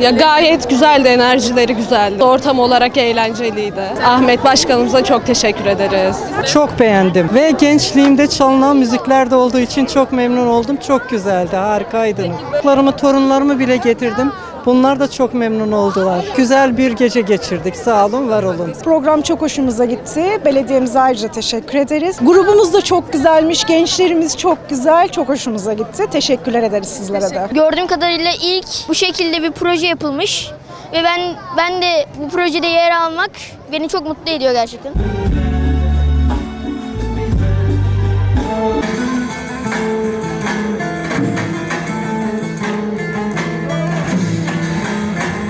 Ya gayet güzeldi, enerjileri güzeldi. Ortam olarak eğlenceliydi. Ahmet Başkanımıza çok teşekkür ederiz. Çok beğendim ve gençliğimde çalınan müzikler de olduğu için çok memnun oldum. Çok güzeldi, harikaydınız. Çocuklarımı, torunlarımı bile getirdim. Bunlar da çok memnun oldular. Güzel bir gece geçirdik. Sağ olun, var olun. Program çok hoşumuza gitti. Belediyemize ayrıca teşekkür ederiz. Grubumuz da çok güzelmiş. Gençlerimiz çok güzel. Çok hoşumuza gitti. Teşekkürler ederiz sizlere de. Gördüğüm kadarıyla ilk bu şekilde bir proje yapılmış ve ben ben de bu projede yer almak beni çok mutlu ediyor gerçekten.